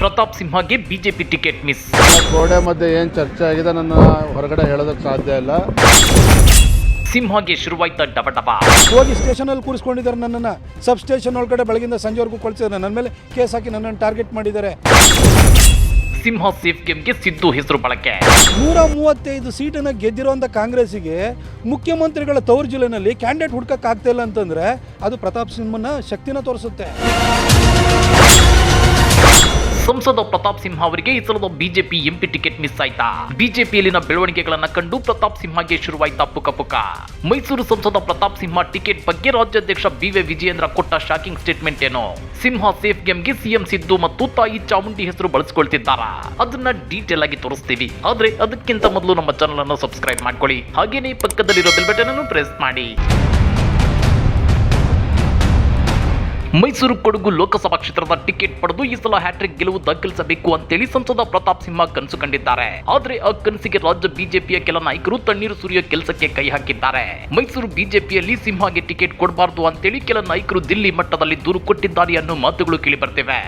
ಪ್ರತಾಪ್ ಸಿಂಹಗೆ BJP ticket miss. ಗೋಡೆ ಮಧ್ಯೆ ಏನು ಚರ್ಚೆ ಆಗಿದೆ ನನ್ನ ಹೊರಗಡೆ ಹೇಳೋದಕ್ಕೆ ಸಾಧ್ಯ ಇಲ್ಲ. ಸಿಂಹಗೆ ಶುರುವಾಯ್ತ ಡಬಡಬ. ಹೋಗಿ ಸ್ಟೇಷನಲ್ಲಿ ಕೂರಿಸ್ಕೊಂಡಿದ್ದಾರೆ ನನ್ನನ್ನು. ಸಬ್ ಸ್ಟೇಷನ್ ಒಳಗಡೆ ಬೆಳಗಿಂದ ಸಂಜೆವರೆಗೂ ಕೊಳ್ಸಿದ್ದಾರೆ ನನ್ನ ಮೇಲೆ ಕೇಸ್ ಹಾಕಿ ನನ್ನನ್ನು ಟಾರ್ಗೆಟ್ ಮಾಡಿದ್ದಾರೆ. ಸಿಂಹ ಸೇಫ್ ಗೇಮ್ಗೆ ಸಿದ್ದು ಹೆಸರು ಬಳಕೆ. ನೂರ ಮೂವತ್ತೈದು ಸೀಟನ್ನು ಗೆದ್ದಿರುವಂಥ ಕಾಂಗ್ರೆಸ್ಸಿಗೆ ಮುಖ್ಯಮಂತ್ರಿಗಳ ತವರು ಜಿಲ್ಲೆನಲ್ಲಿ ಕ್ಯಾಂಡಿಡೇಟ್ ಹುಡ್ಕಕ್ಕೆ ಆಗ್ತಾ ಇಲ್ಲ ಅಂತಂದರೆ ಅದು ಪ್ರತಾಪ್ ಸಿಂಹನ ಶಕ್ತಿನ ತೋರಿಸುತ್ತೆ. ಸಂಸದ ಪ್ರತಾಪ್ ಸಿಂಹ ಅವರಿಗೆ ಈ ಸಲದ ಬಿಜೆಪಿ ಎಂಪಿ ಟಿಕೆಟ್ ಮಿಸ್ ಆಯ್ತಾ? ಬಿಜೆಪಿಯಲ್ಲಿನ ಬೆಳವಣಿಗೆಗಳನ್ನ ಕಂಡು ಪ್ರತಾಪ್ ಸಿಂಹಗೆ ಶುರುವಾಯ್ತಾ ಪುಕ ಪುಕ ಮೈಸೂರು ಸಂಸದ ಪ್ರತಾಪ್ ಸಿಂಹ ಟಿಕೆಟ್ ಬಗ್ಗೆ ರಾಜ್ಯಾಧ್ಯಕ್ಷ ಬಿವೈ ವಿಜಯೇಂದ್ರ ಕೊಟ್ಟ ಶಾಕಿಂಗ್ ಸ್ಟೇಟ್ಮೆಂಟ್ ಏನು? ಸಿಂಹ ಸೇಫ್ ಗೇಮ್ಗೆ ಸಿಎಂ ಸಿದ್ದು ಮತ್ತು ತಾಯಿ ಚಾಮುಂಡಿ ಹೆಸರು ಬಳಸ್ಕೊಳ್ತಿದ್ದಾರಾ? ಅದನ್ನ ಡೀಟೇಲ್ ಆಗಿ ತೋರಿಸ್ತೀವಿ. ಆದ್ರೆ ಅದಕ್ಕಿಂತ ಮೊದಲು ನಮ್ಮ ಚಾನಲ್ ಅನ್ನು ಸಬ್ಸ್ಕ್ರೈಬ್ ಮಾಡ್ಕೊಳ್ಳಿ. ಹಾಗೇನೇ ಪಕ್ಕದಲ್ಲಿರೋ ಬೆಲ್ ಬಟನ್ ಅನ್ನು ಪ್ರೆಸ್ ಮಾಡಿ. ಮೈಸೂರು ಕೊಡಗು ಲೋಕಸಭಾ ಕ್ಷೇತ್ರದ ಟಿಕೆಟ್ ಪಡೆದು ಈ ಸಲ ಹ್ಯಾಟ್ರಿಕ್ ಗೆಲುವು ದಾಖಲಿಸಬೇಕು ಅಂತೇಳಿ ಸಂಸದ ಪ್ರತಾಪ್ ಸಿಂಹ ಕನಸು ಕಂಡಿದ್ದಾರೆ. ಆದ್ರೆ ಆ ಕನಸಿಗೆ ರಾಜ್ಯ ಬಿಜೆಪಿಯ ಕೆಲ ನಾಯಕರು ತಣ್ಣೀರು ಸುರಿಯೋ ಕೆಲಸಕ್ಕೆ ಕೈ ಹಾಕಿದ್ದಾರೆ. ಮೈಸೂರು ಬಿಜೆಪಿಯಲ್ಲಿ ಸಿಂಹಗೆ ಟಿಕೆಟ್ ಕೊಡಬಾರದು ಅಂತೇಳಿ ಕೆಲ ನಾಯಕರು ದಿಲ್ಲಿ ಮಟ್ಟದಲ್ಲಿ ದೂರು ಕೊಟ್ಟಿದ್ದಾರೆ ಅನ್ನೋ ಮಾತುಗಳು ಕೇಳಿ ಬರ್ತಿವೆ.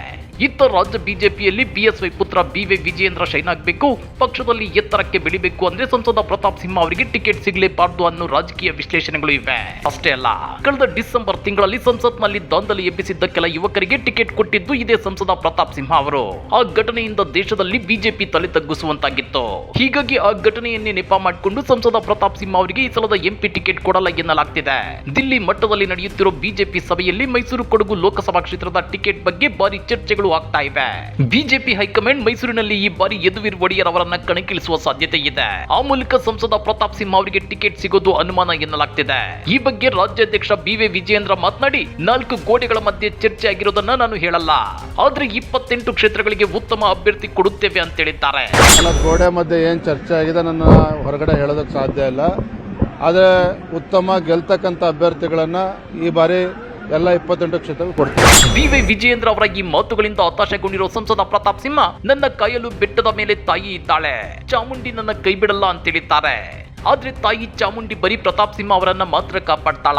ಇತ್ತ ರಾಜ್ಯ ಬಿಜೆಪಿಯಲ್ಲಿ ಬಿಎಸ್ವೈ ಪುತ್ರ ಬಿವೈ ವಿಜಯೇಂದ್ರ ಶೈನ್ ಆಗಬೇಕು. ಪಕ್ಷದಲ್ಲಿ ಎತ್ತರಕ್ಕೆ ಬೆಳಿಬೇಕು ಅಂದ್ರೆ ಸಂಸದ ಪ್ರತಾಪ್ ಸಿಂಹ ಅವರಿಗೆ ಟಿಕೆಟ್ ಸಿಗಲೇಬಾರದು ಅನ್ನೋ ರಾಜಕೀಯ ವಿಶ್ಲೇಷಣೆಗಳು ಇವೆ. ಅಷ್ಟೇ ಅಲ್ಲ, ಕಳೆದ ಡಿಸೆಂಬರ್ ತಿಂಗಳಲ್ಲಿ ಸಂಸತ್ನಲ್ಲಿ ದಾಂಧಲೆ ಎಬ್ಬಿಸಿದ್ದ ಕೆಲ ಯುವಕರಿಗೆ ಟಿಕೆಟ್ ಕೊಟ್ಟಿದ್ದು ಇದೇ ಸಂಸದ ಪ್ರತಾಪ್ ಸಿಂಹ ಅವರು. ಆ ಘಟನೆಯಿಂದ ದೇಶದಲ್ಲಿ ಬಿಜೆಪಿ ತಲೆ ತಗ್ಗಿಸುವಂತಾಗಿತ್ತು. ಹೀಗಾಗಿ ಆ ಘಟನೆಯನ್ನೇ ನೆಪ ಮಾಡಿಕೊಂಡು ಸಂಸದ ಪ್ರತಾಪ್ ಸಿಂಹ ಅವರಿಗೆ ಈ ಸಲದ ಎಂಪಿ ಟಿಕೆಟ್ ಕೊಡಲ್ಲ ಎನ್ನಲಾಗ್ತಿದೆ. ದಿಲ್ಲಿ ಮಟ್ಟದಲ್ಲಿ ನಡೆಯುತ್ತಿರುವ ಬಿಜೆಪಿ ಸಭೆಯಲ್ಲಿ ಮೈಸೂರು ಕೊಡಗು ಲೋಕಸಭಾ ಕ್ಷೇತ್ರದ ಟಿಕೆಟ್ ಬಗ್ಗೆ ಭಾರಿ ಚರ್ಚೆಗಳು ಆಗ್ತಾ ಇವೆ. ಬಿಜೆಪಿ ಹೈಕಮಾಂಡ್ ಮೈಸೂರಿನಲ್ಲಿ ಈ ಬಾರಿ ಯದುವೀರ್ ಒಡೆಯರ್ ಅವರನ್ನ ಕಣಕ್ಕಿಳಿಸುವ ಸಾಧ್ಯತೆ ಇದೆ. ಆ ಮೂಲಕ ಸಂಸದ ಪ್ರತಾಪ್ ಸಿಂಹ ಅವರಿಗೆ ಟಿಕೆಟ್ ಸಿಗೋದು ಅನುಮಾನ ಎನ್ನಲಾಗ್ತಿದೆ. ಈ ಬಗ್ಗೆ ರಾಜ್ಯಾಧ್ಯಕ್ಷ ಬಿವೈ ವಿಜಯೇಂದ್ರ ಮಾತನಾಡಿ, ನಾಲ್ಕು ಗೋಡೆಗಳ ಮಧ್ಯೆ ಚರ್ಚೆ ಆಗಿರೋದನ್ನ ನಾನು ಹೇಳಲ್ಲ. ಆದ್ರೆ ಇಪ್ಪತ್ತೆಂಟು ಕ್ಷೇತ್ರಗಳಿಗೆ ಉತ್ತಮ ಅಭ್ಯರ್ಥಿ ಕೊಡುತ್ತೇವೆ ಅಂತ ಹೇಳಿದ್ದಾರೆ. ಗೋಡೆ ಮಧ್ಯೆ ಏನ್ ಚರ್ಚೆ ಆಗಿದೆ ನನ್ನ ಹೊರಗಡೆ ಹೇಳೋದಕ್ಕೆ ಸಾಧ್ಯ ಇಲ್ಲ. ಆದರೆ ಉತ್ತಮ ಗೆಲ್ತಕ್ಕಂಥ ಅಭ್ಯರ್ಥಿಗಳನ್ನ ಈ ಬಾರಿ ಎಲ್ಲ ಇಪ್ಪತ್ತೆಂಟು ಕ್ಷೇತ್ರಗಳು ಕೊಡ್ತೀವಿ ವಿ ವಿಜಯೇಂದ್ರ ಅವರ ಈ ಮಾತುಗಳಿಂದ ಹತಾಶೆಗೊಂಡಿರೋ ಸಂಸದ ಪ್ರತಾಪ್ ಸಿಂಹ ನನ್ನ ಕಾಯಲು ಬೆಟ್ಟದ ಮೇಲೆ ತಾಯಿ ಇದ್ದಾಳೆ. ಚಾಮುಂಡಿ ನನ್ನ ಕೈ ಬಿಡಲ್ಲ ಅಂತ ಹೇಳಿದ್ದಾರೆ. ಆದ್ರೆ ತಾಯಿ ಚಾಮುಂಡಿ ಬರೀ ಪ್ರತಾಪ್ ಸಿಂಹ ಅವರನ್ನ ಮಾತ್ರ ಕಾಪಾಡ್ತಾಳ?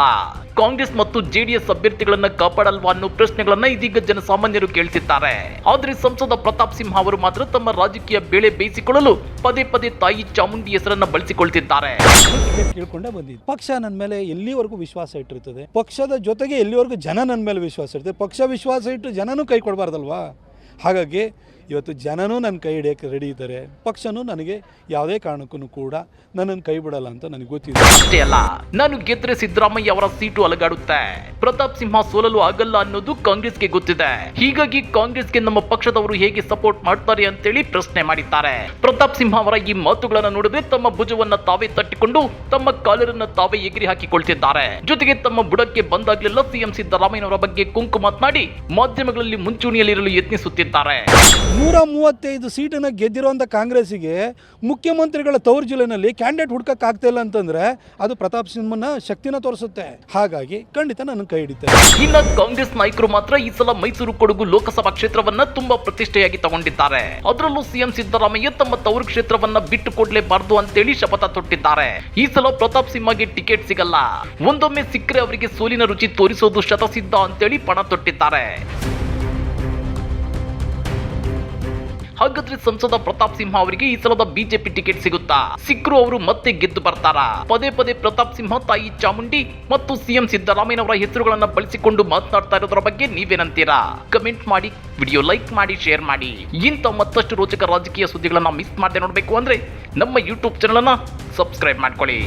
ಕಾಂಗ್ರೆಸ್ ಮತ್ತು ಜೆಡಿಎಸ್ ಅಭ್ಯರ್ಥಿಗಳನ್ನ ಕಾಪಾಡಲ್ವಾ ಅನ್ನೋ ಪ್ರಶ್ನೆಗಳನ್ನ ಇದೀಗ ಜನಸಾಮಾನ್ಯರು ಕೇಳ್ತಿದ್ದಾರೆ. ಆದ್ರೆ ಸಂಸದ ಪ್ರತಾಪ್ ಸಿಂಹ ಅವರು ಮಾತ್ರ ತಮ್ಮ ರಾಜಕೀಯ ಬೇಳೆ ಬೇಯಿಸಿಕೊಳ್ಳಲು ಪದೇ ಪದೇ ತಾಯಿ ಚಾಮುಂಡಿ ಹೆಸರನ್ನ ಬಳಸಿಕೊಳ್ತಿದ್ದಾರೆ. ಕೇಳ್ಕೊಂಡೇ ಬಂದಿದ್ದು. ಪಕ್ಷ ನನ್ನ ಮೇಲೆ ಎಲ್ಲಿವರೆಗೂ ವಿಶ್ವಾಸ ಇಟ್ಟಿರ್ತದೆ? ಪಕ್ಷದ ಜೊತೆಗೆ ಎಲ್ಲಿವರೆಗೂ ಜನ ನನ್ನ ಮೇಲೆ ವಿಶ್ವಾಸ ಇರ್ತದೆ? ಪಕ್ಷ ವಿಶ್ವಾಸ ಇಟ್ಟು ಜನನೂ ಕೈ ಕೊಡಬಾರ್ದಲ್ವಾ? ಹಾಗಾಗಿ ಇವತ್ತು ಜನನೂ ನನ್ನ ಕೈ ಹಿಡಿಯೋಕ್ಕೆ ರೆಡಿ ಇದ್ದಾರೆ. ಪಕ್ಷನೂ ನನಗೆ ಯಾವುದೇ ಕಾರಣಕ್ಕೂ ಕೂಡ ನನ್ನನ್ನು ಕೈ ಬಿಡಲ್ಲ ಅಂತ ನನಗೆ ಗೊತ್ತಿದೆ. ಅಷ್ಟೇ ಅಲ್ಲ, ನಾನು ಗೆದ್ರೆ ಸಿದ್ದರಾಮಯ್ಯ ಅವರ ಸೀಟು ಅಲಗಾಡುತ್ತೆ. ಪ್ರತಾಪ್ ಸಿಂಹ ಸೋಲಲು ಆಗಲ್ಲ ಅನ್ನೋದು ಕಾಂಗ್ರೆಸ್ಗೆ ಗೊತ್ತಿದೆ. ಹೀಗಾಗಿ ಕಾಂಗ್ರೆಸ್ಗೆ ನಮ್ಮ ಪಕ್ಷದವರು ಹೇಗೆ ಸಪೋರ್ಟ್ ಮಾಡ್ತಾರೆ ಅಂತೇಳಿ ಪ್ರಶ್ನೆ ಮಾಡಿದ್ದಾರೆ. ಪ್ರತಾಪ್ ಸಿಂಹ ಅವರ ಈ ಮಾತುಗಳನ್ನು ನೋಡಿದ್ರೆ ತಮ್ಮ ಭುಜವನ್ನ ತಾವೇ ತಟ್ಟಿಕೊಂಡು ತಮ್ಮ ಕಾಲರನ್ನ ತಾವೇ ಎಗರಿ ಹಾಕಿಕೊಳ್ತಿದ್ದಾರೆ. ಜೊತೆಗೆ ತಮ್ಮ ಬುಡಕ್ಕೆ ಬಂದಾಗ್ಲೆಲ್ಲ ಸಿಎಂ ಸಿದ್ದರಾಮಯ್ಯನವರ ಬಗ್ಗೆ ಕುಂಕು ಮಾತನಾಡಿ ಮಾಧ್ಯಮಗಳಲ್ಲಿ ಮುಂಚೂಣಿಯಲ್ಲಿರಲು ಯತ್ನಿಸುತ್ತಿದ್ದಾರೆ. ನೂರ ಮೂವತ್ತೈದು ಸೀಟನ್ನು ಗೆದ್ದಿರುವಂಥ ಕಾಂಗ್ರೆಸ್ಸಿಗೆ ಮುಖ್ಯಮಂತ್ರಿಗಳ ತವರು ಜಿಲ್ಲೆನಲ್ಲಿ ಕ್ಯಾಂಡಿಡೇಟ್ ಹುಡ್ಕಕ್ಕೆ ಆಗ್ತಾ ಇಲ್ಲ ಅಂತಂದರೆ ಅದು ಪ್ರತಾಪ್ ಸಿಂಹನ ಶಕ್ತಿನ ತೋರಿಸುತ್ತೆ. ಹಾಗಾಗಿ ಖಂಡಿತ ನನ್ನ ಕೈ ಹಿಡಿತೆ ಇನ್ನು ಕಾಂಗ್ರೆಸ್ ನಾಯಕರು ಮಾತ್ರ ಈ ಸಲ ಮೈಸೂರು ಕೊಡಗು ಲೋಕಸಭಾ ಕ್ಷೇತ್ರವನ್ನ ತುಂಬಾ ಪ್ರತಿಷ್ಠೆಯಾಗಿ ತಗೊಂಡಿದ್ದಾರೆ. ಅದರಲ್ಲೂ ಸಿಎಂ ಸಿದ್ದರಾಮಯ್ಯ ತಮ್ಮ ತವರು ಕ್ಷೇತ್ರವನ್ನ ಬಿಟ್ಟು ಕೊಡ್ಲೇಬಾರದು ಅಂತೇಳಿ ಶಪಥ ತೊಟ್ಟಿದ್ದಾರೆ. ಈ ಸಲ ಪ್ರತಾಪ್ ಸಿಂಹಗೆ ಟಿಕೆಟ್ ಸಿಗಲ್ಲ. ಒಂದೊಮ್ಮೆ ಸಿಕ್ಕರೆ ಅವರಿಗೆ ಸೋಲಿನ ರುಚಿ ತೋರಿಸೋದು ಶತಸಿದ್ಧ ಅಂತೇಳಿ ಪಣ ತೊಟ್ಟಿದ್ದಾರೆ. ಹಾಗಾದ್ರೆ ಸಂಸದ ಪ್ರತಾಪ್ ಸಿಂಹ ಅವರಿಗೆ ಈ ಸಲದ ಬಿಜೆಪಿ ಟಿಕೆಟ್ ಸಿಗುತ್ತಾ? ಸಿಕ್ಕರು ಅವರು ಮತ್ತೆ ಗೆದ್ದು ಬರ್ತಾರಾ? ಪದೇ ಪದೇ ಪ್ರತಾಪ್ ಸಿಂಹ, ತಾಯಿ ಚಾಮುಂಡಿ ಮತ್ತು ಸಿಎಂ ಸಿದ್ದರಾಮಯ್ಯನವರ ಹೆಸರುಗಳನ್ನ ಬಳಸಿಕೊಂಡು ಮಾತನಾಡ್ತಾ ಇರೋದ್ರ ಬಗ್ಗೆ ನೀವೇನಂತೀರಾ? ಕಮೆಂಟ್ ಮಾಡಿ, ವಿಡಿಯೋ ಲೈಕ್ ಮಾಡಿ, ಶೇರ್ ಮಾಡಿ. ಇಂಥ ಮತ್ತಷ್ಟು ರೋಚಕ ರಾಜಕೀಯ ಸುದ್ದಿಗಳನ್ನ ಮಿಸ್ ಮಾಡದೆ ನೋಡಬೇಕು ಅಂದ್ರೆ ನಮ್ಮ ಯೂಟ್ಯೂಬ್ ಚಾನಲ್ ಅನ್ನ ಸಬ್ಸ್ಕ್ರೈಬ್ ಮಾಡ್ಕೊಳ್ಳಿ.